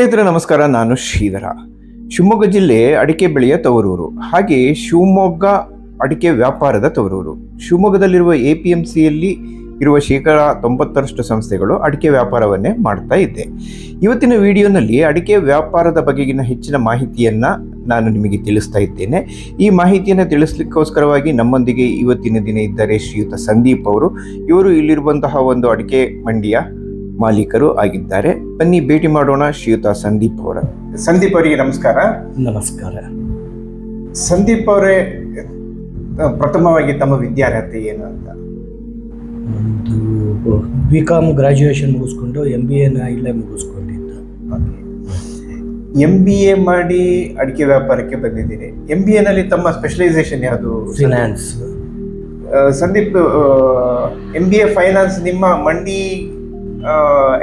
ಸ್ನೇಹಿತರೆ, ನಮಸ್ಕಾರ. ನಾನು ಶ್ರೀಧರ. ಶಿವಮೊಗ್ಗ ಜಿಲ್ಲೆ ಅಡಿಕೆ ಬೆಳೆಯ ತವರೂರು, ಹಾಗೆ ಶಿವಮೊಗ್ಗ ಅಡಿಕೆ ವ್ಯಾಪಾರದ ತವರೂರು. ಶಿವಮೊಗ್ಗದಲ್ಲಿರುವ ಎ ಪಿ ಎಂ ಸಿಯಲ್ಲಿ ಇರುವ ಶೇಕಡ ತೊಂಬತ್ತರಷ್ಟು ಸಂಸ್ಥೆಗಳು ಅಡಿಕೆ ವ್ಯಾಪಾರವನ್ನೇ ಮಾಡ್ತಾ ಇದ್ದೆ. ಇವತ್ತಿನ ವಿಡಿಯೋನಲ್ಲಿ ಅಡಿಕೆ ವ್ಯಾಪಾರದ ಬಗೆಗಿನ ಹೆಚ್ಚಿನ ಮಾಹಿತಿಯನ್ನು ನಾನು ನಿಮಗೆ ತಿಳಿಸ್ತಾ ಇದ್ದೇನೆ. ಈ ಮಾಹಿತಿಯನ್ನು ತಿಳಿಸ್ಲಿಕ್ಕೋಸ್ಕರವಾಗಿ ನಮ್ಮೊಂದಿಗೆ ಇವತ್ತಿನ ದಿನ ಇದ್ದಾರೆ ಶ್ರೀಯುತ ಸಂದೀಪ್ ಅವರು. ಇವರು ಇಲ್ಲಿರುವಂತಹ ಒಂದು ಅಡಿಕೆ ಮಂಡಿಯ ಮಾಲೀಕರು ಆಗಿದ್ದಾರೆ. ಬನ್ನಿ ಭೇಟಿ ಮಾಡೋಣ ಶ್ರೀಯುತ ಸಂದೀಪ್ ಅವರ ಸಂದೀಪ್ ಅವರಿಗೆ ನಮಸ್ಕಾರ. ನಮಸ್ಕಾರ. ಸಂದೀಪ್ ಅವರೇ ಪ್ರಥಮವಾಗಿ ತಮ್ಮ ವಿದ್ಯಾರ್ಹತೆ ಏನು ಅಂತ? ಒಂದು ಬಿ ಕಾಮ್ ಗ್ರಾಜ್ಯುಯೇಷನ್ ಮುಗಿಸ್ಕೊಂಡು ಎಂ ಬಿ ಎನ ಇಲ್ಲೇ ಮುಗಿಸ್ಕೊಂಡಿದ್ದ. ಎಂ ಬಿ ಎ ಮಾಡಿ ಅಡಿಕೆ ವ್ಯಾಪಾರಕ್ಕೆ ಬಂದಿದ್ದೀರಿ. ಎಂ ಬಿ ಎನಲ್ಲಿ ತಮ್ಮ ಸ್ಪೆಷಲೈಸೇಷನ್ ಯಾವುದು? Finance Sandeep M B A finance ನಿಮ್ಮ ಮಂಡಿ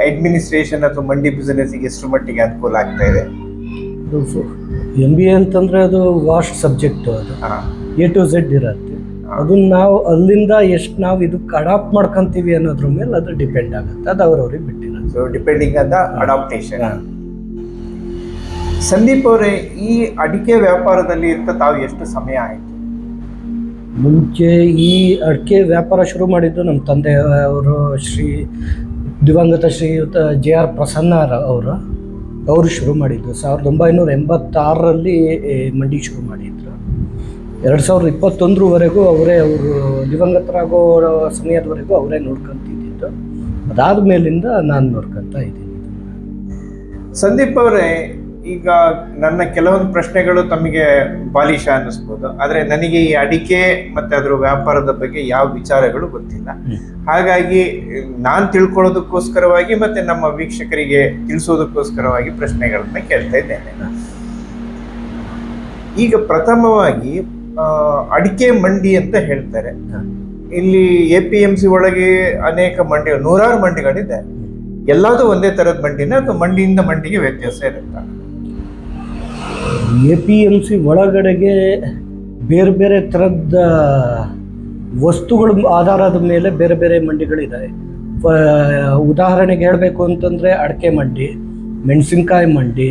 ಅಡ್ಮಿನಿಸ್ಟ್ರೇಷನ್ ಅಥವಾ ಮಂಡಿ ಬಿಸಿನೆಸ್ಗೆ ಎಷ್ಟು ಮಟ್ಟಿಗೆ ಅನುಕೂಲ ಆಗ್ತಾ ಇದೆ? ಎಂ ಬಿ ಎ ಅಂತಂದ್ರೆ ಅದು ವಾಸ್ಟ್ ಸಬ್ಜೆಕ್ಟ್ ಅದು. ಎ ಟು ಝೆಡ್ ಇರುತ್ತೆ. ಅದನ್ನ ನಾವು ಅಲ್ಲಿಂದ ಎಷ್ಟು ನಾವು ಇದು ಅಡಾಪ್ಟ್ ಮಾಡ್ಕೊಂತೀವಿ ಅನ್ನೋದ್ರ ಮೇಲೆ ಅದು ಡಿಪೆಂಡ್ ಆಗುತ್ತೆ. ಅದು ಅವ್ರವ್ರಿಗೆ ಬಿಟ್ಟಿರೋದು ಸೊ ಡಿಪೆಂಡಿಂಗ್ ಅಡಾಪ್ಟೇಷನ್ ಸಂದೀಪ್ ಅವರೇ ಈ ಅಡಿಕೆ ವ್ಯಾಪಾರದಲ್ಲಿ ಅಂತ ತಾವು ಎಷ್ಟು ಸಮಯ ಆಯಿತು? ಮುಂಚೆ ಈ ಅಡಿಕೆ ವ್ಯಾಪಾರ ಶುರು ಮಾಡಿದ್ದು ನಮ್ಮ ತಂದೆ ಅವರು ಶ್ರೀ ದಿವಂಗತ ಶ್ರೀಯುತ ಜೆ ಆರ್ ಪ್ರಸನ್ನ ಅವರು ಅವರು ಶುರು ಮಾಡಿದ್ದು. ಸಾವಿರದ ಒಂಬೈನೂರ ಎಂಬತ್ತಾರರಲ್ಲಿ ಮಂಡಿ ಶುರು ಮಾಡಿದ್ರು. ಎರಡು ಸಾವಿರದ ಇಪ್ಪತ್ತೊಂದರವರೆಗೂ ಅವರೇ ಅವರು ದಿವಂಗತರಾಗೋ ಸಮಯದವರೆಗೂ ಅವರೇ ನೋಡ್ಕೊಂತಿದ್ದಿದ್ದು. ಅದಾದ ಮೇಲಿಂದ ನಾನು ನೋಡ್ಕೊತಾ ಇದ್ದೀನಿ. ಸಂದೀಪ್ ಅವರೇ ಈಗ ನನ್ನ ಕೆಲವೊಂದು ಪ್ರಶ್ನೆಗಳು ತಮಗೆ ಬಾಲಿಶ ಅನ್ನಿಸ್ಬೋದು. ಆದರೆ ನನಗೆ ಈ ಅಡಿಕೆ ಮತ್ತು ಅದರ ವ್ಯಾಪಾರದ ಬಗ್ಗೆ ಯಾವ ವಿಚಾರಗಳು ಗೊತ್ತಿಲ್ಲ. ಹಾಗಾಗಿ ನಾನು ತಿಳ್ಕೊಳ್ಳೋದಕ್ಕೋಸ್ಕರವಾಗಿ ಮತ್ತು ನಮ್ಮ ವೀಕ್ಷಕರಿಗೆ ತಿಳಿಸೋದಕ್ಕೋಸ್ಕರವಾಗಿ ಪ್ರಶ್ನೆಗಳನ್ನ ಕೇಳ್ತಾ ಇದ್ದೇನೆ. ಈಗ ಪ್ರಥಮವಾಗಿ ಅಡಿಕೆ ಮಂಡಿ ಅಂತ ಹೇಳ್ತಾರೆ. ಇಲ್ಲಿ ಎ ಪಿ ಎಂ ಸಿ ಒಳಗೆ ಅನೇಕ ಮಂಡಿ ನೂರಾರು ಮಂಡಿಗಳಿದೆ. ಎಲ್ಲದೂ ಒಂದೇ ಥರದ ಮಂಡಿನ ಅಥವಾ ಮಂಡಿಯಿಂದ ಮಂಡಿಗೆ ವ್ಯತ್ಯಾಸ ಇರುತ್ತಾ? ಎ ಪಿ ಎಂ ಸಿ ಒಳಗಡೆಗೆ ಬೇರೆ ಬೇರೆ ಥರದ ವಸ್ತುಗಳ ಆಧಾರದ ಮೇಲೆ ಬೇರೆ ಬೇರೆ ಮಂಡಿಗಳಿದ್ದಾವೆ ಉದಾಹರಣೆಗೆ ಹೇಳಬೇಕು ಅಂತಂದರೆ ಅಡಿಕೆ ಮಂಡಿ, ಮೆಣಸಿನ್ಕಾಯಿ ಮಂಡಿ,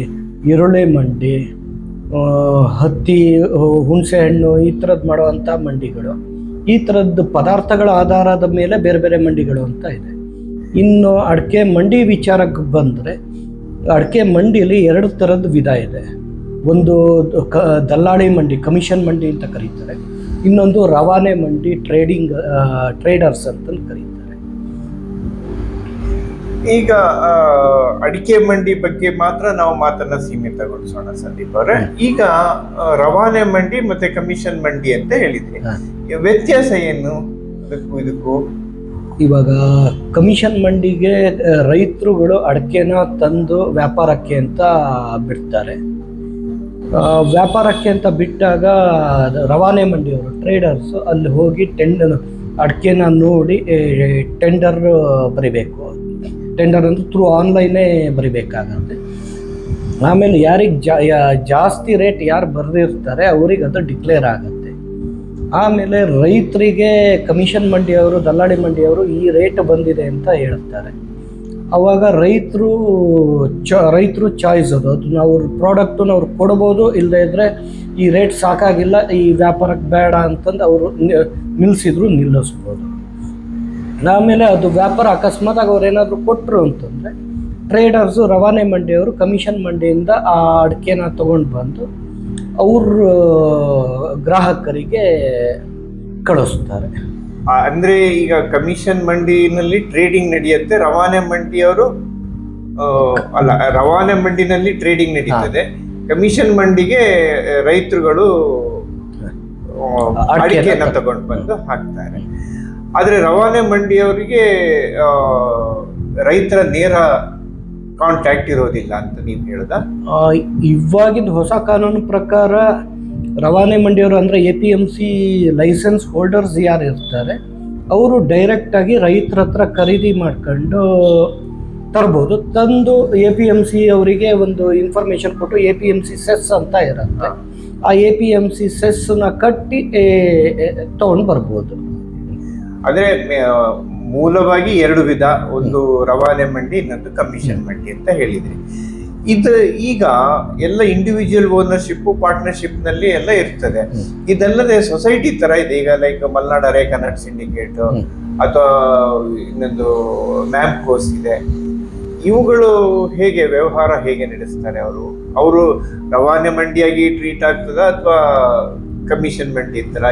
ಈರುಳ್ಳಿ ಮಂಡಿ ಹತ್ತಿ, ಹುಣಸೆ ಹಣ್ಣು ಈ ಥರದ್ದು ಮಾಡುವಂಥ ಮಂಡಿಗಳು. ಈ ಥರದ್ದು ಪದಾರ್ಥಗಳ ಆಧಾರದ ಮೇಲೆ ಬೇರೆ ಬೇರೆ ಮಂಡಿಗಳು ಅಂತ ಇದೆ. ಇನ್ನು ಅಡಿಕೆ ಮಂಡಿ ವಿಚಾರಕ್ಕೆ ಬಂದರೆ ಅಡಿಕೆ ಮಂಡಿಯಲ್ಲಿ ಎರಡು ಥರದ ವಿಧ ಇದೆ. ಒಂದು ಕ ದಲ್ಲಾಳಿ ಮಂಡಿ ಕಮಿಷನ್ ಮಂಡಿ ಅಂತ ಕರೀತಾರೆ. ಇನ್ನೊಂದು ರವಾನೆ ಮಂಡಿ ಟ್ರೇಡಿಂಗ್ ಟ್ರೇಡರ್ಸ್ ಅಂತ ಕರೀತಾರೆ. ಈಗ ಅಡಿಕೆ ಮಂಡಿ ಬಗ್ಗೆ ಮಾತ್ರ ನಾವು ಮಾತನ್ನ ಸೀಮಿತಗೊಳಿಸೋಣ ಸಂದೀಪ್ ಅವರೇ. ಈಗ ರವಾನೆ ಮಂಡಿ ಮತ್ತೆ ಕಮಿಷನ್ ಮಂಡಿ ಅಂತ ಹೇಳಿದ್ರಿ. ವ್ಯತ್ಯಾಸ ಏನು? ಅದಕ್ಕೂ ಇದಕ್ಕೂ? ಇವಾಗ ಕಮಿಷನ್ ಮಂಡಿಗೆ ರೈತರುಗಳು ಅಡಿಕೆನ ತಂದು ವ್ಯಾಪಾರಕ್ಕೆ ಅಂತ ಬಿಡ್ತಾರೆ. ವ್ಯಾಪಾರಕ್ಕೆ ಅಂತ ಬಿಟ್ಟಾಗ ರವಾನೆ ಮಂಡಿಯವರು ಟ್ರೇಡರ್ಸ್ ಅಲ್ಲಿ ಹೋಗಿ ಟೆಂಡರ್ ಅಡಿಕೆನ ನೋಡಿ ಟೆಂಡರ್ ಬರಿಬೇಕು. ಟೆಂಡರ್ ಅಂದ್ರೆ ಥ್ರೂ ಆನ್ಲೈನೇ ಬರಿಬೇಕಾಗತ್ತೆ. ಆಮೇಲೆ ಯಾರಿಗೆ ಜಾ ಜಾಸ್ತಿ ರೇಟ್ ಯಾರು ಬರೆದಿರ್ತಾರೆ, ಅವ್ರಿಗೆ ಅದು ಡಿಕ್ಲೇರ್ ಆಗುತ್ತೆ. ಆಮೇಲೆ ರೈತರಿಗೆ ಕಮಿಷನ್ ಮಂಡಿಯವರು, ದಲ್ಲಾಳಿ ಮಂಡಿಯವರು ಈ ರೇಟ್ ಬಂದಿದೆ ಅಂತ ಹೇಳ್ತಾರೆ. ಅವಾಗ ರೈತರು ಚ, ರೈತರು ಚಾಯ್ಸ್ ಅದು. ಅದನ್ನ ಅವ್ರ ಪ್ರಾಡಕ್ಟನ್ನ ಅವ್ರು ಕೊಡ್ಬೋದು ಇಲ್ಲದೇ ಇದ್ದರೆ ಈ ರೇಟ್ ಸಾಕಾಗಿಲ್ಲ, ಈ ವ್ಯಾಪಾರಕ್ಕೆ ಬೇಡ ಅಂತಂದು ಅವರು ನಿಲ್ಲಿಸಿದ್ರು ನಿಲ್ಲಿಸ್ಬೋದು. ಆಮೇಲೆ ಅದು ವ್ಯಾಪಾರ ಅಕಸ್ಮಾತ್ ಅವ್ರು ಏನಾದರೂ ಕೊಟ್ಟರು ಅಂತಂದರೆ ಟ್ರೇಡರ್ಸು ರವಾನೆ ಮಂಡಿಯವರು ಕಮಿಷನ್ ಮಂಡಿಯಿಂದ ಆ ಅಡಿಕೆನ ತೊಗೊಂಡು ಬಂದು ಅವ್ರ ಗ್ರಾಹಕರಿಗೆ ಕಳಿಸ್ತಾರೆ. ಅಂದ್ರೆ ಈಗ ಕಮಿಷನ್ ಮಂಡಿನಲ್ಲಿ ಟ್ರೇಡಿಂಗ್ ನಡೆಯುತ್ತೆ. ರವಾನೆ ಮಂಡಿಯವರು ಅಲ್ಲ ರವಾನೆ ಮಂಡಿನಲ್ಲಿ ಟ್ರೇಡಿಂಗ್ ನಡೀತದೆ. ಕಮಿಷನ್ ಮಂಡಿಗೆ ರೈತರುಗಳು ಅಡಿಕೆಯನ್ನ ತಗೊಂಡು ಬಂದು ಹಾಕ್ತಾರೆ. ಆದ್ರೆ ರವಾನೆ ಮಂಡಿಯವರಿಗೆ ರೈತರ ನೇರ ಕಾಂಟ್ಯಾಕ್ಟ್ ಇರೋದಿಲ್ಲ ಅಂತ ನೀವು ಹೇಳ್ದ? ಇವಾಗಿನ ಹೊಸ ಕಾನೂನು ಪ್ರಕಾರ ರವಾನೆ ಮಂಡಿಯವರು ಅಂದರೆ A P M C license holders ಯಾರು ಇರ್ತಾರೆ ಅವರು ಡೈರೆಕ್ಟಾಗಿ ರೈತರ ಹತ್ರ ಖರೀದಿ ಮಾಡ್ಕೊಂಡು ತರ್ಬೋದು. ತಂದು ಎ ಪಿ ಎಂ ಸಿ ಅವರಿಗೆ ಒಂದು ಇನ್ಫಾರ್ಮೇಷನ್ ಕೊಟ್ಟು A P M C cess ಅಂತ ಇರುತ್ತೆ. ಆ ಎ ಪಿ ಎಂ ಸಿ ಸೆಸ್ನ ಕಟ್ಟಿ ತೊಗೊಂಡು ಬರ್ಬೋದು. ಆದರೆ ಮೂಲವಾಗಿ ಎರಡು ವಿಧ. ಒಂದು ರವಾನೆ ಮಂಡಿ ಇನ್ನೊಂದು ಕಮಿಷನ್ ಮಂಡಿ ಅಂತ ಹೇಳಿದ್ರಿ. ಇದು ಈಗ ಎಲ್ಲ ಇಂಡಿವಿಜುವಲ್ ಓನರ್ಶಿಪ್ ಪಾರ್ಟ್ನರ್ಶಿಪ್ನಲ್ಲಿ ಎಲ್ಲ ಇರ್ತದೆ. ಇದಲ್ಲದೆ ಸೊಸೈಟಿ ತರ ಇದೆ. ಈಗ like Malnad areca Kannada syndicate ಅಥವಾ ಇನ್ನೊಂದು ಮ್ಯಾಮ್ ಕೋರ್ಸ್ ಇದೆ. ಇವುಗಳು ಹೇಗೆ ವ್ಯವಹಾರ ಹೇಗೆ ನಡೆಸ್ತಾರೆ ಅವರು? ಅವರು ರವಾನೆ ಮಂಡಿಯಾಗಿ ಟ್ರೀಟ್ ಆಗ್ತದ ಅಥವಾ ಕಮಿಷನ್ ಮಂಡಿ ತರ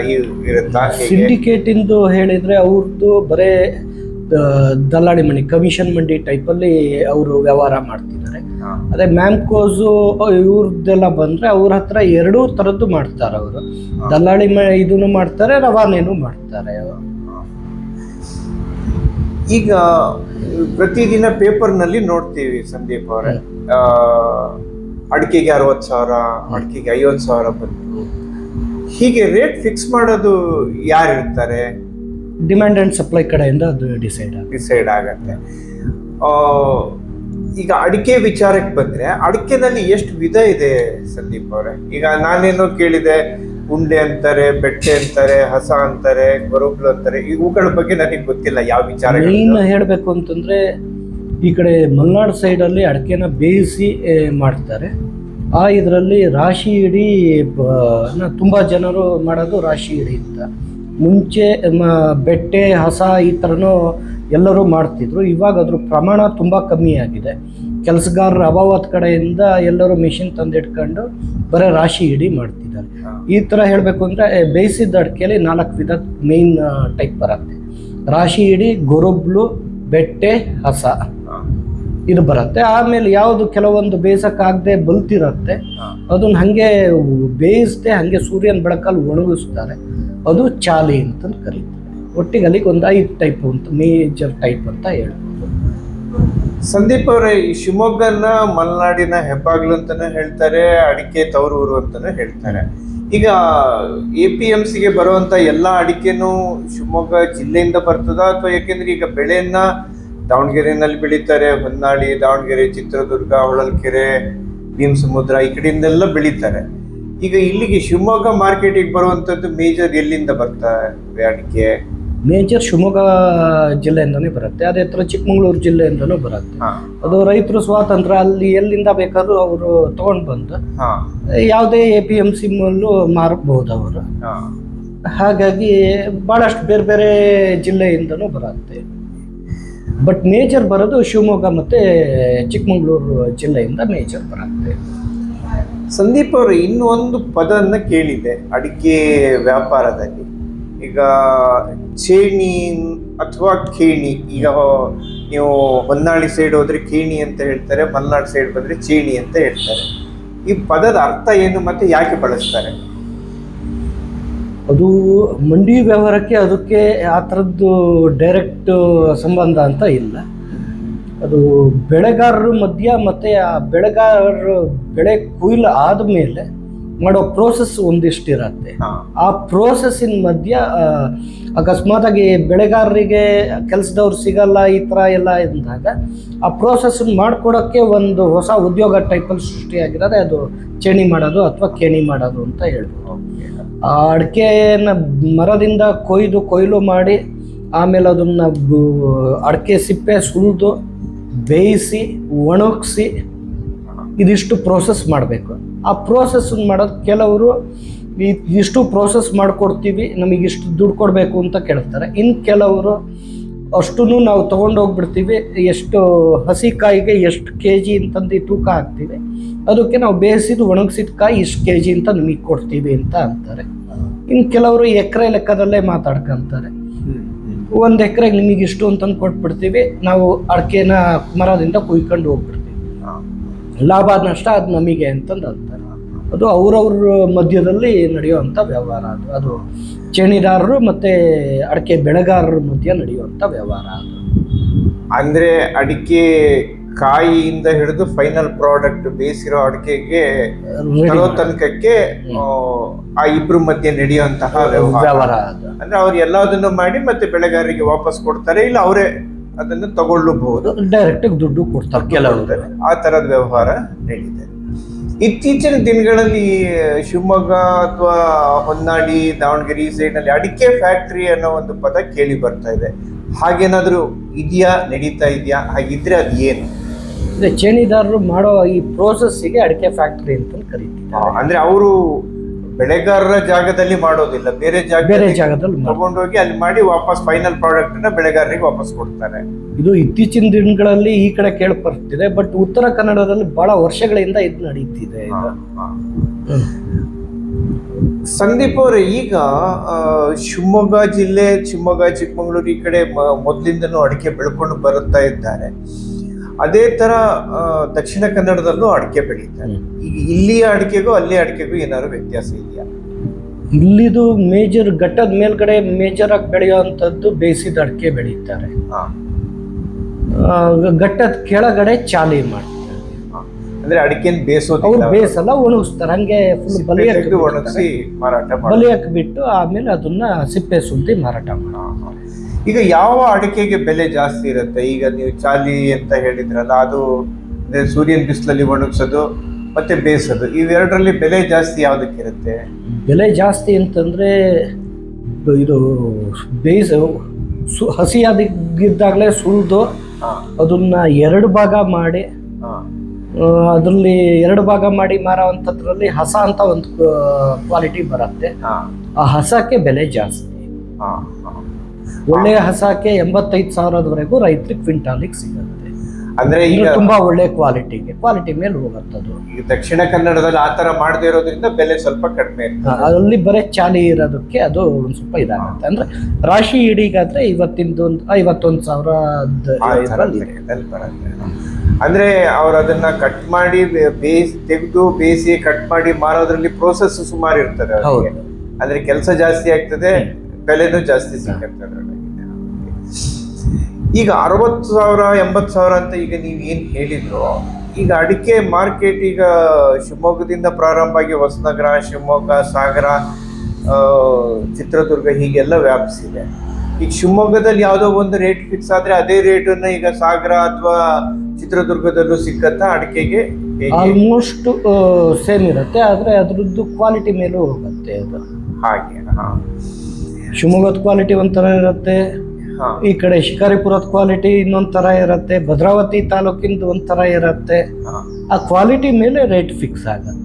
ಇರುತ್ತಾ? ಸಿಂಡಿಕೇಟ್ ಇಂದು ಹೇಳಿದ್ರೆ ಅವ್ರದ್ದು ಬರೇ ದಲ್ಲಾಳಿ ಮಂಡಿ ಕಮಿಷನ್ ಮಂಡಿ ಟೈಪಲ್ಲಿ ಅವರು ವ್ಯವಹಾರ ಮಾಡ್ತಿದ್ದಾರೆ ಹಾ. ಅದೇ ಮ್ಯಾಮ್ಕೋಸು ಇವ್ರದ್ದೆಲ್ಲ ಬಂದ್ರೆ ಅವ್ರ ಹತ್ರ ಎರಡೂ ಥರದ್ದು ಮಾಡ್ತಾರೆ ಅವರು. ದಲ್ಲಾಳಿ ಇದನ್ನು ಮಾಡ್ತಾರೆ ರವಾನೆನೂ ಮಾಡ್ತಾರೆ ಈಗ ಪ್ರತಿದಿನ ಪೇಪರ್ನಲ್ಲಿ ನೋಡ್ತೀವಿ ಸಂದೀಪ್ ಅವರೇ. ಅಡಿಕೆಗೆ ಅರವತ್ತು ಸಾವಿರ ಅಡಿಕೆಗೆ ಐವತ್ತು ಸಾವಿರ ಬಂತು. ಹೀಗೆ ರೇಟ್ ಫಿಕ್ಸ್ ಮಾಡೋದು ಯಾರು ಇರ್ತಾರೆ? ಡಿಮ್ಯಾಂಡ್ ಆ್ಯಂಡ್ ಸಪ್ಲೈ ಕಡೆಯಿಂದ ಅದು ಡಿಸೈಡ್ ಡಿಸೈಡ್ ಆಗತ್ತೆ. ಈಗ ಅಡಿಕೆ ವಿಚಾರಕ್ಕೆ ಬಂದ್ರೆ ಅಡಿಕೆನಲ್ಲಿ ಎಷ್ಟು ವಿಧ ಇದೆ ಸಂದೀಪ್ ಅವರೇ? ಈಗ ನಾನೇನೋ ಕೇಳಿದೆ, ಉಂಡೆ ಅಂತಾರೆ, ಬೆಟ್ಟೆ ಅಂತಾರೆ, ಹಸ ಅಂತಾರೆ ಗೊರಬ್ಲು ಅಂತಾರೆ ಇವುಗಳ ಬಗ್ಗೆ ನನಗೆ ಗೊತ್ತಿಲ್ಲ ಯಾವ ವಿಚಾರ ಏನು ಹೇಳಬೇಕು ಅಂತಂದ್ರೆ ಈ ಕಡೆ ಮಲೆನಾಡು ಸೈಡಲ್ಲಿ ಅಡಿಕೆನ ಬೇಯಿಸಿ ಮಾಡ್ತಾರೆ. ಆ ಇದರಲ್ಲಿ ರಾಶಿ ಇಡೀ ತುಂಬ ಜನರು ಮಾಡೋದು ರಾಶಿ ಇಡಿ ಅಂತ. ಮುಂಚೆ ಬೆಟ್ಟೆ, ಹಸ ಈ ಥರನೂ ಎಲ್ಲರೂ ಮಾಡ್ತಿದ್ರು. ಇವಾಗ ಅದ್ರ ಪ್ರಮಾಣ ತುಂಬ ಕಮ್ಮಿ ಆಗಿದೆ. ಕೆಲಸಗಾರರ ಅಭಾವದ ಕಡೆಯಿಂದ ಎಲ್ಲರೂ ಮಿಷಿನ್ ತಂದಿಟ್ಕೊಂಡು ಬರೀ ರಾಶಿ ಇಡಿ ಮಾಡ್ತಿದ್ದಾರೆ. ಈ ಥರ ಹೇಳಬೇಕು ಅಂದರೆ ಬೇಯಿಸಿದ ಅಡಿಕೆಯಲ್ಲಿ ನಾಲ್ಕು ವಿಧ ಮೇನ್ ಟೈಪ್ ಬರುತ್ತೆ. ರಾಶಿ ಇಡಿ ಗೊರಬ್ಲು, ಬೆಟ್ಟೆ, ಹಸ ಇದು ಬರುತ್ತೆ. ಆಮೇಲೆ ಯಾವುದು ಕೆಲವೊಂದು ಬೇಯಿಸೋಕ್ಕಾಗದೆ ಬಲ್ತಿರತ್ತೆ. ಅದನ್ನ ಹಾಗೆ ಬೇಯಿಸದೆ ಹಾಗೆ ಸೂರ್ಯನ ಬೆಳಕಲ್ಲಿ ಒಣಗಿಸ್ತಾರೆ. ಅದು ಚಾಲಿ ಅಂತಂದು ಕರೀತಾರೆ. ಒಟ್ಟಿಗೆ ಅಲ್ಲಿಗೆ ಒಂದು ಐದು ಟೈಪ್ ಅಂತ ಮೇಜರ್ ಟೈಪ್ ಅಂತ ಹೇಳ್ಬೋದು ಸಂದೀಪ್ ಅವರೇ, ಈ ಶಿವಮೊಗ್ಗನ ಮಲೆನಾಡಿನ ಹೆಬ್ಬಾಗ್ಲು ಅಂತಾನೆ ಹೇಳ್ತಾರೆ, ಅಡಿಕೆ ತವರೂರು ಅಂತಾನೆ ಹೇಳ್ತಾರೆ. ಈಗ ಎ ಪಿ ಎಂ ಸಿಗೆ ಬರುವಂತ ಎಲ್ಲ ಅಡಿಕೆನೂ ಶಿವಮೊಗ್ಗ ಜಿಲ್ಲೆಯಿಂದ ಬರ್ತದ? ಅಥವಾ ಯಾಕೆಂದ್ರೆ ಈಗ ಬೆಳೆಯನ್ನ ದಾವಣಗೆರೆನಲ್ಲಿ ಬೆಳೀತಾರೆ, ಹೊನ್ನಾಳಿ, ದಾವಣಗೆರೆ, ಚಿತ್ರದುರ್ಗ ಹೊಳಲ್ಕೆರೆ ಭೀಮಸಮುದ್ರ ಈ ಕಡೆಯಿಂದೆಲ್ಲ ಬೆಳೀತಾರೆ. ಈಗ ಇಲ್ಲಿಗೆ ಶಿವಮೊಗ್ಗ ಮಾರ್ಕೆಟಿಗೆ ಬರುವಂತದ್ದು ಮೇಜರ್ ಎಲ್ಲಿಂದ ಬರ್ತಾರೆ ಅಡಿಕೆ? ಮೇಜರ್ ಶಿವಮೊಗ್ಗ ಜಿಲ್ಲೆಯಿಂದನೇ ಬರುತ್ತೆ ಅದೇ ಥರ ಚಿಕ್ಕಮಗಳೂರು ಜಿಲ್ಲೆಯಿಂದನೂ ಬರುತ್ತೆ. ಅದು ರೈತರು ಸ್ವಾತಂತ್ರ್ಯ ಅಲ್ಲಿ ಎಲ್ಲಿಂದ ಬೇಕಾದ್ರೂ ಅವರು ತೊಗೊಂಡು ಬಂದು ಯಾವುದೇ ಎ ಪಿ ಎಂ ಮಲ್ಲೂ ಮಾರಬಹುದು ಅವರು. ಹಾಗಾಗಿ ಭಾಳಷ್ಟು ಬೇರೆ ಬೇರೆ ಜಿಲ್ಲೆಯಿಂದನೂ ಬರುತ್ತೆ. ಬಟ್ ಮೇಜರ್ ಬರೋದು ಶಿವಮೊಗ್ಗ ಮತ್ತು ಚಿಕ್ಕಮಗಳೂರು ಜಿಲ್ಲೆಯಿಂದ ಮೇಜರ್ ಬರುತ್ತೆ. ಸಂದೀಪ್ ಅವರು ಇನ್ನೂ ಒಂದು ಪದನ್ನ ಕೇಳಿದೆ ಅಡಿಕೆ ವ್ಯಾಪಾರದಲ್ಲಿ. ಈಗ ಚೇಣಿ ಅಥವಾ ಖೇಣಿ, ಈಗ ನೀವು ಹೊನ್ನಾಳಿ ಸೈಡ್ ಹೋದ್ರೆ ಖೇಣಿ ಅಂತ ಹೇಳ್ತಾರೆ, ಮಲ್ನಾಡ್ ಸೈಡ್ ಬಂದ್ರೆ ಚೇಣಿ ಅಂತ ಹೇಳ್ತಾರೆ. ಈ ಪದದ ಅರ್ಥ ಏನು ಮತ್ತೆ ಯಾಕೆ ಬಳಸ್ತಾರೆ? ಅದು ಮಂಡಿ ವ್ಯವಹಾರಕ್ಕೆ ಅದಕ್ಕೆ ಆ ಥರದ್ದು ಡೈರೆಕ್ಟ್ ಸಂಬಂಧ ಅಂತ ಇಲ್ಲ. ಅದು ಬೆಳೆಗಾರರು ಮಧ್ಯ ಮತ್ತು ಆ ಬೆಳೆಗಾರರು ಬೆಳೆ ಕೊಯ್ಲು ಆದಮೇಲೆ ಮಾಡೋ ಪ್ರೋಸೆಸ್ ಒಂದಿಷ್ಟು ಇರತ್ತೆ ಆ ಪ್ರೋಸೆಸ್ಸಿನ ಮಧ್ಯ ಅಕಸ್ಮಾತಾಗಿ ಬೆಳೆಗಾರರಿಗೆ ಕೆಲಸದವ್ರು ಸಿಗಲ್ಲ ಈ ಥರ ಎಲ್ಲ ಇದ್ದಾಗ ಆ ಪ್ರೋಸೆಸ್ಸನ್ನು ಮಾಡ್ಕೊಡೋಕ್ಕೆ ಒಂದು ಹೊಸ ಉದ್ಯೋಗ ಟೈಪಲ್ಲಿ ಸೃಷ್ಟಿಯಾಗಿರೋದೇ ಅದು ಚೇಣಿ ಮಾಡೋದು ಅಥವಾ ಕೇಣಿ ಮಾಡೋದು ಅಂತ ಹೇಳ್ಬೋದು. ಆ ಅಡಿಕೆನ ಮರದಿಂದ ಕೊಯ್ದು ಕೊಯ್ಲು ಮಾಡಿ ಆಮೇಲೆ ಅದನ್ನು ಅಡಿಕೆ ಸಿಪ್ಪೆ ಸುಲಿದು ಬೇಯಿಸಿ ಒಣಗಿಸಿ ಇದಿಷ್ಟು ಪ್ರೋಸೆಸ್ ಮಾಡಬೇಕು. ಆ ಪ್ರೋಸೆಸ್ ಮಾಡೋದು ಕೆಲವರು ಇಷ್ಟು ಪ್ರೋಸೆಸ್ ಮಾಡಿಕೊಡ್ತೀವಿ ನಮಗೆ ಇಷ್ಟು ದುಡ್ಡು ಕೊಡಬೇಕು ಅಂತ ಕೇಳ್ತಾರೆ. ಇನ್ನು ಕೆಲವರು ಅಷ್ಟೂ ನಾವು ತೊಗೊಂಡೋಗ್ಬಿಡ್ತೀವಿ ಎಷ್ಟು ಹಸಿ ಕಾಯಿಗೆ ಎಷ್ಟು ಕೆ ಜಿ ಅಂತಂದು ತೂಕ ಹಾಕ್ತೀವಿ ಅದಕ್ಕೆ ನಾವು ಬೇಯಿಸಿದ ಒಣಗಿಸಿದ ಕಾಯಿ ಇಷ್ಟು ಕೆ ಜಿ ಅಂತ ನಿಮಗೆ ಕೊಡ್ತೀವಿ ಅಂತ ಅಂತಾರೆ. ಇನ್ನು ಕೆಲವರು ಎಕರೆ ಲೆಕ್ಕದಲ್ಲೇ ಮಾತಾಡ್ಕೊಂತಾರೆ. ಒಂದು ಎಕರೆಗೆ ನಿಮಗೆ ಇಷ್ಟು ಅಂತಂದು ಕೊಟ್ಬಿಡ್ತೀವಿ ನಾವು ಅಡಿಕೆನ ಮರದಿಂದ ಕುಯ್ಕೊಂಡು ಹೋಗ್ಬಿಡ್ತೀವಿ. ಲಾಭ ನಷ್ಟ ಅದು ನಮಗೆ ಅಂತಂದು ಅಂತಾರೆ ಅದು ಅವರವ್ರ ಮಧ್ಯದಲ್ಲಿ ನಡೆಯುವಂಥ ವ್ಯವಹಾರ ಅದು. ಅದು ಚೇಣಿದಾರರು ಮತ್ತು ಅಡಿಕೆ ಬೆಳೆಗಾರರ ಮಧ್ಯೆ ನಡೆಯುವಂಥ ವ್ಯವಹಾರ ಅದು. ಅಂದರೆ ಅಡಿಕೆ ಕಾಯಿಯಿಂದ ಹಿಡಿದು ಫೈನಲ್ ಪ್ರಾಡಕ್ಟ್ ಬೇಯಿಸಿರೋ ಅಡಿಕೆಗೆ ತನಕಕ್ಕೆ ಆ, ಇಬ್ಬರು ಮಧ್ಯೆ ನಡೆಯುವಂತಹ ವ್ಯವಹಾರ. ವ್ಯವಹಾರ ಅದು. ಅಂದ್ರೆ ಅವ್ರು ಎಲ್ಲದನ್ನು ಮಾಡಿ ಮತ್ತೆ ಬೆಳೆಗಾರರಿಗೆ ವಾಪಸ್ ಕೊಡ್ತಾರೆ ಇಲ್ಲ ಅವರೇ ಅದನ್ನು ತಗೊಳ್ಳಬಹುದು. ಡೈರೆಕ್ಟ್ ದುಡ್ಡು ಕೊಡ್ತಾರೆ. ಕೆಲವರು ಆ ತರದ ವ್ಯವಹಾರ ನಡೀತದೆ. ಇತ್ತೀಚಿನ ದಿನಗಳಲ್ಲಿ ಶಿವಮೊಗ್ಗ ಅಥವಾ ಹೊನ್ನಾಳಿ ದಾವಣಗೆರೆ ಈ ಸೈಡ್ನಲ್ಲಿ ಅಡಿಕೆ ಫ್ಯಾಕ್ಟರಿ ಅನ್ನೋ ಒಂದು ಪದ ಕೇಳಿ ಬರ್ತಾ ಇದೆ. ಹಾಗೇನಾದರೂ ಇದೆಯಾ ನಡೀತಾ ಇದೆಯಾ? ಹಾಗಿದ್ರೆ ಅದು ಏನು? ಚೇಣಿದಾರರು ಮಾಡೋ ಈ ಪ್ರೋಸೆಸ್ಸಿಗೆ ಅಡಿಕೆ ಫ್ಯಾಕ್ಟ್ರಿ ಅಂತ ಕರೀತಾರೆ ಅಂದ್ರೆ ಅವರು ಬೆಳೆಗಾರರ ಜಾಗದಲ್ಲಿ ಮಾಡೋದಿಲ್ಲ ಬೇರೆ ಜಾಗ ಬೇರೆ ಜಾಗದಲ್ಲಿ. ತಗೊಂಡೋಗಿ ಅಲ್ಲಿ ಮಾಡಿ ವಾಪಸ್ ಫೈನಲ್ ಪ್ರಾಡಕ್ಟ್ನ ಬೆಳೆಗಾರರಿಗೆ ವಾಪಸ್ ಕೊಡ್ತಾರೆ ಇದು ಇತ್ತೀಚಿನ ದಿನಗಳಲ್ಲಿ ಈ ಕಡೆ ಕೇಳಿ ಬರ್ತಿದೆ ಬಟ್ ಉತ್ತರ ಕನ್ನಡದಲ್ಲಿ ಬಹಳ ವರ್ಷಗಳಿಂದ ಇದು ನಡೀತಿದೆ. ಸಂದೀಪ್ ಅವರೇ ಈಗ ಶಿವಮೊಗ್ಗ ಜಿಲ್ಲೆ ಶಿವಮೊಗ್ಗ ಚಿಕ್ಕಮಗಳೂರು ಈ ಕಡೆ ಮೊದ್ಲಿಂದನೂ ಅಡಿಕೆ ಬೆಳ್ಕೊಂಡು ಬರುತ್ತಾ ಇದ್ದಾರೆ ಅದೇ ತರ ದಕ್ಷಿಣ ಕನ್ನಡದಲ್ಲೂ ಅಡಿಕೆ ಬೆಳೀತಾರೆ. ಈಗ ಇಲ್ಲಿಯ ಅಡಿಕೆಗೂ ಅಲ್ಲಿ ಅಡಿಕೆಗೂ ಏನಾದ್ರು ವ್ಯತ್ಯಾಸ ಇದೆಯಾ? ಇಲ್ಲಿದು ಮೇಜರ್ ಘಟ್ಟದ ಮೇಲ್ಗಡೆ ಮೇಜರ್ ಆಗಿ ಬೆಳೆಯುವಂಥದ್ದು ಬೇಯಿಸಿದ ಅಡಿಕೆ ಬೆಳೀತಾರೆ. ಘಟ್ಟದ ಕೆಳಗಡೆ ಚಾಲಿ ಮಾಡ್ತಾರೆ. ಅಂದ್ರೆ ಅಡಿಕೆನ್ ಅವ್ರು ಬೇಯಿಸೋದಿಲ್ಲ ಬೇಯಿಸಲ್ಲ ಒಣಗಿಸ್ತಾರೆ. ಹಂಗೆ ಫುಲ್ ಬಲಿಯಕ್ಕೆ. ಒಣಗಿಸಿ ಮಾರಾಟ ಬಲಿಯಕ್ಕೆ ಬಿಟ್ಟು ಆಮೇಲೆ ಅದನ್ನ ಸಿಪ್ಪೆ ಸುಲ್ದಿ ಮಾರಾಟ ಮಾಡಿ ಈಗ ಯಾವ ಅಡಿಕೆಗೆ ಬೆಲೆ ಜಾಸ್ತಿ ಇರುತ್ತೆ? ಈಗ ನೀವು ಚಾಲಿ ಅಂತ ಹೇಳಿದ್ರಲ್ಲ ಅದು ಅಂದರೆ ಸೂರ್ಯನ ಬಿಸಿಲಲ್ಲಿ ಒಣಗಿಸೋದು ಮತ್ತೆ ಬೇಯಿಸೋದು ಇವೆರಡರಲ್ಲಿ ಬೆಲೆ ಜಾಸ್ತಿ ಯಾವ್ದಕ್ಕಿರುತ್ತೆ ಬೆಲೆ ಜಾಸ್ತಿ ಅಂತಂದ್ರೆ ಇದು ಬೇಯಿಸ ಸು ಹಸಿಯಾದಿದ್ದಾಗಲೇ ಸುಲಿದು ಅದನ್ನ ಎರಡು ಭಾಗ ಮಾಡಿ ಅದರಲ್ಲಿ ಎರಡು ಭಾಗ ಮಾಡಿ ಮಾರೋವಂಥದ್ರಲ್ಲಿ ಹಸ ಅಂತ ಒಂದು ಕ್ವಾಲಿಟಿ ಬರುತ್ತೆ. ಆ ಹಸಕ್ಕೆ ಬೆಲೆ ಜಾಸ್ತಿ. ಒಳ್ಳೆಯ ಹಸಕ್ಕೆ ಎಂಬತ್ತೈದು ಸಾವಿರದವರೆಗೂ ರೈತರಿಗೆ ಕ್ವಿಂಟಾಲಿಗೆ ಸಿಗುತ್ತೆ. ಅಂದ್ರೆ ಈಗ ಇದು ತುಂಬಾ ಒಳ್ಳೆ ಕ್ವಾಲಿಟಿಗೆ ಕ್ವಾಲಿಟಿ ಮೇಲೆ ಹೋಗುತ್ತದು. ಈಗ ದಕ್ಷಿಣ ಕನ್ನಡದಲ್ಲಿ ಆತರ ಮಾಡದೇ ಇರೋದ್ರಿಂದ ಬೆಲೆ ಸ್ವಲ್ಪ ಕಡಿಮೆ ಅಲ್ಲಿ ಬರೀ ಚಾಲಿ ಇರೋದಕ್ಕೆ ಅದು ಒಂದು ಸ್ವಲ್ಪ ಇದಾಗುತ್ತೆ. ಅಂದ್ರೆ ರಾಶಿ ಇಡೀಗಾದ್ರೆ ಇವತ್ತಿಂದ ಒಂದು ಐವತ್ತೊಂದು ಸಾವಿರ ಬರುತ್ತೆ. ಅಂದ್ರೆ ಅವ್ರು ಅದನ್ನ ಕಟ್ ಮಾಡಿ ಬೇಯಿಸಿ ತೆಗೆದು ಬೇಯಿಸಿ ಕಟ್ ಮಾಡಿ ಮಾರೋದ್ರಲ್ಲಿ ಪ್ರೋಸೆಸ್ ಸುಮಾರು ಇರ್ತದೆ. ಅಂದ್ರೆ ಕೆಲಸ ಜಾಸ್ತಿ ಆಗ್ತದೆ ಬೆಲೆನೂ ಜಾಸ್ತಿ ಸಿಗುತ್ತೆ. ಈಗ ಅರವತ್ತು ಸಾವಿರ ಎಂಬತ್ತು ಸಾವಿರ ಅಂತ ಈಗ ನೀವು ಏನು ಹೇಳಿದ್ರು ಈಗ ಅಡಿಕೆ ಮಾರ್ಕೆಟ್ ಈಗ ಶಿವಮೊಗ್ಗದಿಂದ ಪ್ರಾರಂಭ ಆಗಿ ಹೊಸನಗರ ಶಿವಮೊಗ್ಗ ಸಾಗರ ಚಿತ್ರದುರ್ಗ ಹೀಗೆಲ್ಲ ವ್ಯಾಪಿಸಿದೆ. ಈಗ ಶಿವಮೊಗ್ಗದಲ್ಲಿ ಯಾವುದೋ ಒಂದು ರೇಟ್ ಫಿಕ್ಸ್ ಆದರೆ ಅದೇ ರೇಟನ್ನು ಈಗ ಸಾಗರ ಅಥವಾ ಚಿತ್ರದುರ್ಗದಲ್ಲೂ ಸಿಕ್ಕತ್ತಾ ಅಡಿಕೆಗೆ? ಆಲ್ಮೋಸ್ಟ್ ಸೇಮ್ ಇರುತ್ತೆ ಆದರೆ ಅದರದ್ದು ಕ್ವಾಲಿಟಿ ಮೇಲೂ ಹೋಗುತ್ತೆ ಅದು. ಹಾಗೆ ಹಾಂ. ಶಿವಮೊಗ್ಗದ ಕ್ವಾಲಿಟಿ ಒಂಥರ ಇರುತ್ತೆ. ಈ ಕಡೆ ಶಿಕಾರಿಪುರದ ಕ್ವಾಲಿಟಿ ಇನ್ನೊಂದ್ ತರ ಇರುತ್ತೆ. ಭದ್ರಾವತಿ ತಾಲೂಕಿಂದ ಒಂಥರ ಇರುತ್ತೆ. ಆ ಕ್ವಾಲಿಟಿ ಮೇಲೆ ರೇಟ್ ಫಿಕ್ಸ್ ಆಗುತ್ತೆ.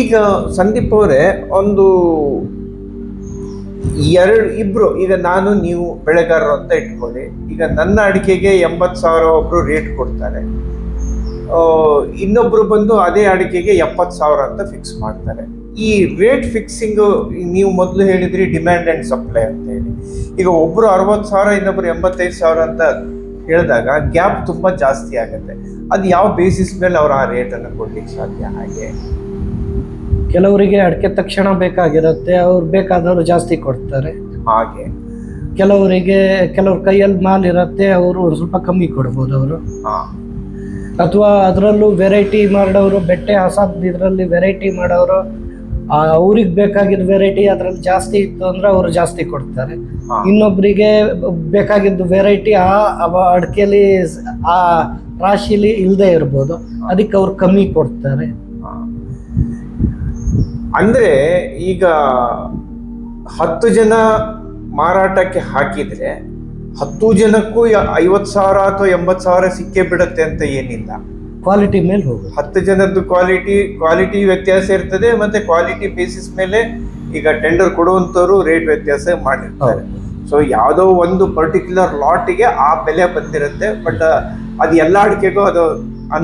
ಈಗ ಸಂದೀಪ್ ಅವರೇ ಒಂದು ಎರಡು ಇಬ್ರು ಈಗ ನಾನು ನೀವು ಬೆಳೆಗಾರರು ಅಂತ ಇಟ್ಕೊಳ್ಳಿ. ಈಗ ನನ್ನ ಅಡಿಕೆಗೆ ಎಂಬತ್ತು ಸಾವಿರ ಒಬ್ರು ರೇಟ್ ಕೊಡ್ತಾರೆ. ಇನ್ನೊಬ್ರು ಬಂದು ಅದೇ ಅಡಿಕೆಗೆ ಎಪ್ಪತ್ತು ಸಾವಿರ ಅಂತ ಫಿಕ್ಸ್ ಮಾಡ್ತಾರೆ. ಈ ರೇಟ್ ಫಿಕ್ಸಿಂಗು ನೀವು ಮೊದಲು ಹೇಳಿದ್ರಿ ಡಿಮ್ಯಾಂಡ್ ಅಂಡ್ ಸಪ್ಲೈ ಅಂತ ಹೇಳಿ. ಈಗ ಒಬ್ಬರು ಅರವತ್ತು ಸಾವಿರ ಇನ್ನೊಬ್ರು ಎಂಬತ್ತೈದು ಸಾವಿರ ಅಂತ ಹೇಳಿದಾಗ ಗ್ಯಾಪ್ ತುಂಬ ಜಾಸ್ತಿ ಆಗುತ್ತೆ. ಅದು ಯಾವ ಬೇಸಿಸ್ ಮೇಲೆ ಅವ್ರು ಆ ರೇಟನ್ನು ಕೊಡ್ಲಿಕ್ಕೆ ಸಾಧ್ಯ ಹಾಗೆ? ಕೆಲವರಿಗೆ ಅಡಿಕೆ ತಕ್ಷಣ ಬೇಕಾಗಿರುತ್ತೆ ಅವ್ರು ಬೇಕಾದವರು ಜಾಸ್ತಿ ಕೊಡ್ತಾರೆ. ಹಾಗೆ. ಕೆಲವರಿಗೆ ಕೆಲವ್ರ ಕೈಯಲ್ಲಿ ಮಾಲ್ ಇರುತ್ತೆ ಅವರು ಒಂದು ಸ್ವಲ್ಪ ಕಮ್ಮಿ ಕೊಡ್ಬೋದು ಅವರು. ಹಾ. ಅಥವಾ ಅದರಲ್ಲೂ ವೆರೈಟಿ ಮಾಡೋರು ಬೆಟ್ಟೆ ಹಸಾದ ಇದರಲ್ಲಿ ವೆರೈಟಿ ಮಾಡೋರು ಅವ್ರಿಗೆ ಬೇಕಾಗಿದ್ದ ವೆರೈಟಿ ಅದ್ರಲ್ಲಿ ಜಾಸ್ತಿ ಇತ್ತು ಅಂದ್ರೆ ಅವರು ಜಾಸ್ತಿ ಕೊಡ್ತಾರೆ. ಇನ್ನೊಬ್ಬರಿಗೆ ಬೇಕಾಗಿದ್ದ ವೆರೈಟಿ ಆ ಅಡಿಕೆಲಿ ಆ ರಾಶಿಲಿ ಇಲ್ಲದೆ ಇರ್ಬೋದು. ಅದಕ್ಕೆ ಅವ್ರು ಕಮ್ಮಿ ಕೊಡ್ತಾರೆ. ಅಂದ್ರೆ ಈಗ ಹತ್ತು ಜನ ಮಾರಾಟಕ್ಕೆ ಹಾಕಿದ್ರೆ ಹತ್ತು ಜನಕ್ಕೂ ಐವತ್ತು ಸಾವಿರ ಅಥವಾ ಎಂಬತ್ತು ಸಾವಿರ ಸಿಕ್ಕೇ ಬಿಡುತ್ತೆ ಅಂತ ಏನಿಲ್ಲ. ಕ್ವಾಲಿಟಿ ಮೇಲೆ ಹೋಗುತ್ತೆ. ಹತ್ತು ಜನದ್ದು ಕ್ವಾಲಿಟಿ ಕ್ವಾಲಿಟಿ ವ್ಯತ್ಯಾಸ ಇರ್ತದೆ ಮತ್ತೆ ಕ್ವಾಲಿಟಿ ಬೇಸಿಸ್ ಮೇಲೆ ಈಗ ಟೆಂಡರ್ ಕೊಡುವಂತವ್ರು ರೇಟ್ ವ್ಯತ್ಯಾಸ ಮಾಡಿರ್ತಾರೆ. ಸೊ ಯಾವುದೋ ಒಂದು ಪರ್ಟಿಕ್ಯುಲರ್ ಲಾಟಿಗೆ ಆ ಬೆಲೆ ಬಂದಿರುತ್ತೆ ಬಟ್ ಅದು ಎಲ್ಲ ಅಡಿಕೆಗೂ ಅದು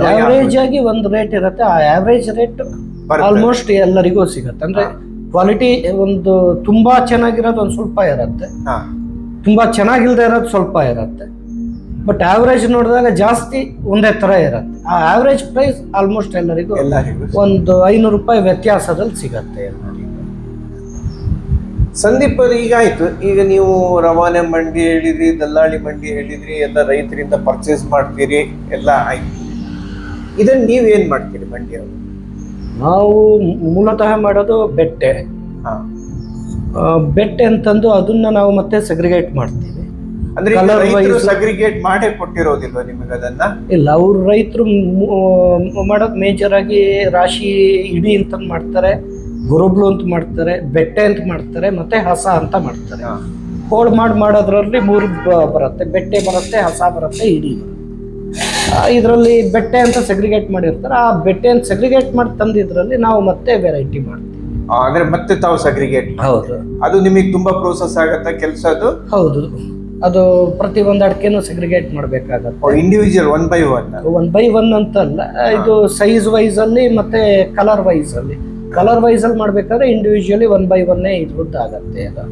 ಆವರೇಜ್ ಆಗಿ ಒಂದು ರೇಟ್ ಇರುತ್ತೆ ಆ ಆವರೇಜ್ ರೇಟ್. ಆಲ್ಮೋಸ್ಟ್ ಎಲ್ಲರಿಗೂ ಸಿಗುತ್ತೆ. ಅಂದ್ರೆ ಕ್ವಾಲಿಟಿ ಒಂದು ತುಂಬಾ ಚೆನ್ನಾಗಿರೋದು ಒಂದು ಸ್ವಲ್ಪ ಇರುತ್ತೆ. ಹಾ. ತುಂಬಾ ಚೆನ್ನಾಗಿಲ್ದೇ ಇರೋದು ಸ್ವಲ್ಪ ಇರುತ್ತೆ. ಬಟ್ ಆವರೇಜ್ ನೋಡಿದಾಗ ಜಾಸ್ತಿ ಒಂದೇ ತರ ಇರುತ್ತೆ. ಆ ಆವರೇಜ್ ಪ್ರೈಸ್ ಆಲ್ಮೋಸ್ಟ್ ಎಲ್ಲರಿಗೂ ಎಲ್ಲರಿಗೂ ಒಂದು ಐನೂರು ರೂಪಾಯಿ ವ್ಯತ್ಯಾಸದಲ್ಲಿ ಸಿಗತ್ತೆ ಎಲ್ಲರಿಗೂ. ಸಂದೀಪ್ ಅವ್ರೆ, ಈಗ ಆಯ್ತು. ಈಗ ನೀವು ರವಾನೆ ಮಂಡಿ ಹೇಳಿದ್ರಿ ದಲ್ಲಾಳಿ ಮಂಡಿ ಹೇಳಿದ್ರಿ ಎಲ್ಲ ರೈತರಿಂದ ಪರ್ಚೇಸ್ ಮಾಡ್ತೀರಿ ಎಲ್ಲ ಆಯ್ತು. ಇದನ್ನು ನೀವ್ ಏನ್ ಮಾಡ್ತೀರಿ ಮಂಡಿ ಅವರು? ನಾವು ಮೂಲತಃ ಮಾಡೋದು ಬೆಟ್ಟೆ. ಹಾ. ಬೆಟ್ಟೆ ಅಂತಂದು ಅದನ್ನ ನಾವು ಮತ್ತೆ ಸೆಗ್ರಿಗೇಟ್ ಮಾಡ್ತೀವಿ. ಅಂದ್ರೆ ರೈತರು ಸಗ್ರಿಗೇಟ್ ಮಾಡೇ ಕೊಟ್ಟಿರೋದಿಲ್ವಾ ನಿಮಗೆ ಅದನ್ನ? ಇಲ್ಲ ಅವ್ರು ರೈತರು ಮಾಡೋದು ಮೇಜರ್ ಆಗಿ ರಾಶಿ ಇಡಿ ಅಂತ ಮಾಡ್ತಾರೆ ಗುರುಬ್ಲು ಅಂತ ಮಾಡ್ತಾರೆ ಬೆಟ್ಟೆ ಅಂತ ಮಾಡ್ತಾರೆ ಮತ್ತೆ ಹಸ ಅಂತ ಮಾಡ್ತಾರೆ. ಹೋಳ್ ಮಾಡಿ ಮಾಡೋದ್ರಲ್ಲಿ ಮೂರು ಬರುತ್ತೆ ಬೆಟ್ಟೆ ಬರುತ್ತೆ ಹಸ ಬರುತ್ತೆ ಇಡಿ ಇದರಲ್ಲಿ ಬೆಟ್ಟೆ ಅಂತ ಸೆಗ್ರಿಗೇಟ್ ಮಾಡಿರ್ತಾರೆ ಆ ಅಂತ ಸೆಗ್ರಿಗೇಟ್ ಮಾಡಿ ತಂದಿದ್ರಲ್ಲಿ ನಾವು ಮತ್ತೆ ವೆರೈಟಿ ಮಾಡ್ತೀವಿ. ಅಂದ್ರೆ ಮತ್ತೆ ತಾವು ಸಗ್ರಿಗೇಟ್ ಹೌದು. ಅದು ನಿಮಗೆ ತುಂಬಾ ಪ್ರೋಸೆಸ್ ಆಗುತ್ತೆ ಕೆಲಸ ಅದು ಹೌದು. ಅದು ಪ್ರತಿ ಒಂದು ಅಡಿಕೆನೂ ಸೆಗ್ರಿಗೇಟ್ ಮಾಡಬೇಕಾಗತ್ತೆ. Individual one by one one by one ಅಂತಲ್ಲ ಇದು ಸೈಜ್ ವೈಸ್ ಅಲ್ಲಿ ಮತ್ತೆ ಕಲರ್ ವೈಸ್ ಅಲ್ಲಿ. ಕಲರ್ ವೈಸ್ ಅಲ್ಲಿ ಮಾಡಬೇಕಾದ್ರೆ ಇಂಡಿವಿಜುವಲಿ ಒನ್ ಬೈ ಒನ್ನೇ ಇದ್ಬಿಟ್ಟು ಆಗತ್ತೆ ಅದು.